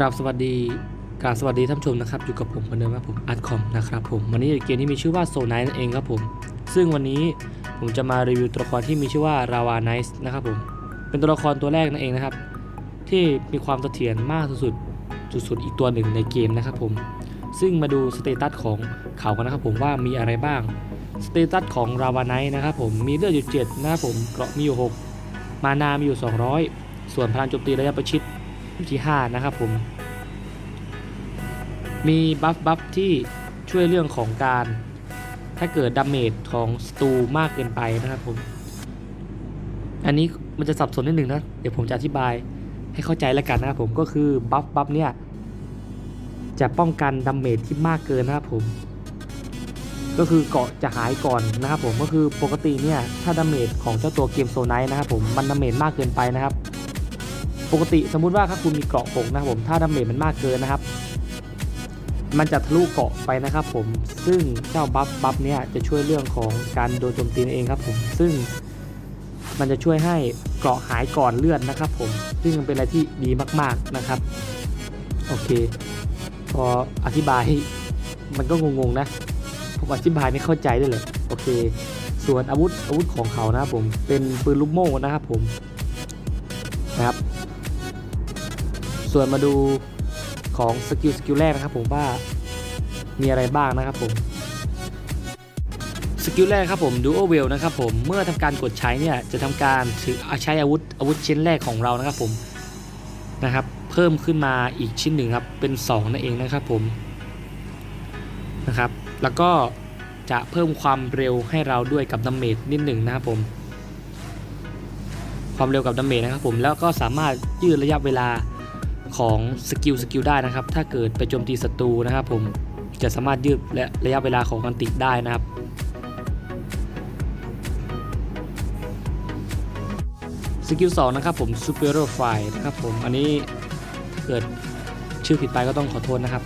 กราบสวัสดีกราบสวัสดีท่านผู้ชมนะครับอยู่กับผมเหมือนเดิมครับผมอาร์ตคอมนะครับผมวันนี้เกมที่มีชื่อว่าโซน i นั่นเองครับผม ซึ่งวันนี้ผมจะมารีวิวตัวละครที่มีชื่อว่าราวาไนส์นะครับผมเป็นตัวละครตัวแรกนั่นเองนะครับ ที่มีความเสถียรมากสุดๆสุดๆอีกตัวหนึ่งในเกมนะครับผม ซึ่งมาดูสเตตัสของเขากันนะครับผมว่ามีอะไรบ้างสเตตัสของราวาไนส์นะครับผมมีเลือดอยู่7นะครับผมเกราะมีอยู่ 6 มานามีอยู่ 200 ส่วนพลังโจมตีระยะประชิด ที่ 5 นะครับผม มีบัฟบัฟที่ช่วยเรื่องของการ ถ้าเกิดดาเมจของสตูมากเกินไปนะครับผม อันนี้มันจะสับสนนิดหนึ่งนะ เดี๋ยวผมจะอธิบายให้เข้าใจแล้วกันนะครับผมก็คือบัฟบัฟเนี่ยจะป้องกันดาเมจที่มากเกินนะครับผม ก็คือเกาะจะหายก่อนนะครับผมก็คือปกติเนี่ยถ้าดาเมจของเจ้าตัวเกมโซไนท์นะครับผมมันดาเมจมากเกินไปนะครับ ปกติสมมุติว่าถ้าคุณมีเกราะหกนะครับผมถ้าดาเมจมันมากเกินนะครับ มันจะทะลุเกาะไปนะครับผมซึ่งเจ้าบัฟบัฟเนี่ยจะช่วยเรื่องของการโดนโจมตีนเองครับผมซึ่งมันจะช่วยให้เกราะหายก่อนเลือดนะครับผมซึ่งเป็นอะไรที่ดีมากๆนะครับโอเค พออธิบายมันก็งงๆนะผมอธิบายไม่เข้าใจด้วยเลยโอเค ส่วนอาวุธอาวุธของเขานะครับผมเป็นปืนลูกโม่นะครับผมนะครับ ส่วนมาดูของสกิลสกิลแรกนะครับผมว่ามีอะไรบ้างนะครับผมสกิลแรกครับผมดูโอเวลนะครับผมเมื่อทำการกดใช้เนี่ยจะทำการถือใช้อาวุธอาวุธชิ้นแรกของเรานะครับผมนะครับ เพิ่มขึ้นมาอีกชิ้นหนึ่งครับเป็น 2 นั่นเองนะครับผมนะครับ แล้วก็จะเพิ่มความเร็วให้เราด้วยกับดาเมจนิดหนึ่งนะครับผม ความเร็วกับดาเมจนะครับผมแล้วก็สามารถยืดระยะเวลา ของสกิลสกิลได้นะครับ ถ้าเกิดไปโจมตีศัตรูนะครับ ผมจะสามารถยืดและระยะเวลาของอันติได้นะครับสกิล2นะครับผม Superior Fire นะครับผมอันนี้ถ้าเกิดชื่อผิดไปก็ต้องขอโทษนะครับ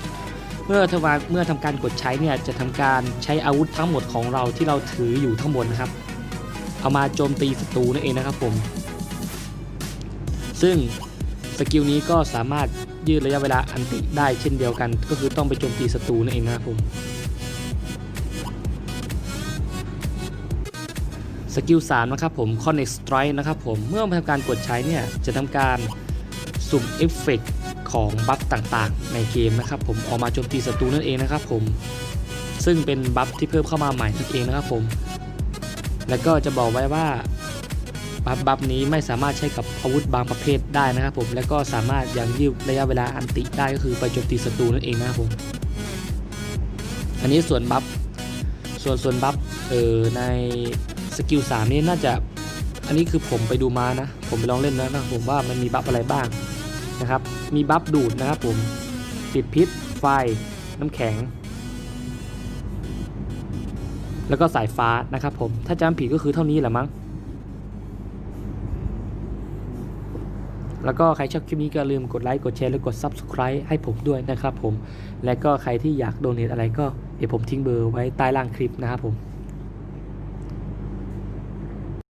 เมื่อทำการเมื่อทำการกดใช้เนี่ยจะทำการใช้อาวุธทั้งหมดของเราที่เราถืออยู่ทั้งหมดนะครับ เอามาโจมตีศัตรูนั่นเองนะครับผม ซึ่ง กิลนี้ก็สามารถยืดระยะเวลาอันติได้เช่นเดียวกัน ก็คือต้องไปโจมตีศัตรูนั่นเองนะครับผมสกิล3นะครับผม Connect Strike นะครับผม เมื่อทำการกดใช้เนี่ย จะทำการสุ่มเอฟเฟกของบัฟต่างๆ ในเกมนะครับผม ออกมาโจมตีศัตรูนั่นเองนะครับผม ซึ่งเป็นบัฟที่เพิ่มเข้ามาใหม่นั่นเองนะครับผม แล้วก็จะบอกไว้ว่า บัฟบัฟนี้ไม่สามารถใช้กับอาวุธบางประเภทได้นะครับผมแล้วก็สามารถยังยืดระยะเวลาอันติได้ก็คือไปโจมตีศัตรูนั่นเองนะครับผมอันนี้ส่วนบัฟส่วนส่วนบัฟเออในสกิล3นี่น่าจะอันนี้คือผมไปดูมานะ ผมไปลองเล่นแล้วนะผมว่ามันมีบัฟอะไรบ้างนะครับ มีบัฟดูดนะครับผมติดพิษไฟน้ำแข็ง แล้วก็สายฟ้านะครับผมถ้าจำผิดก็คือเท่านี้แหละมั้ง แล้วก็ใครชอบคลิปนี้ก็ลืมกดไลค์กดแชร์และกด Subscribe ให้ผมด้วยนะครับผม และก็ใครที่อยากโดเนทอะไรก็เดี๋ยวผมทิ้งเบอร์ไว้ใต้ล่างคลิปนะครับผม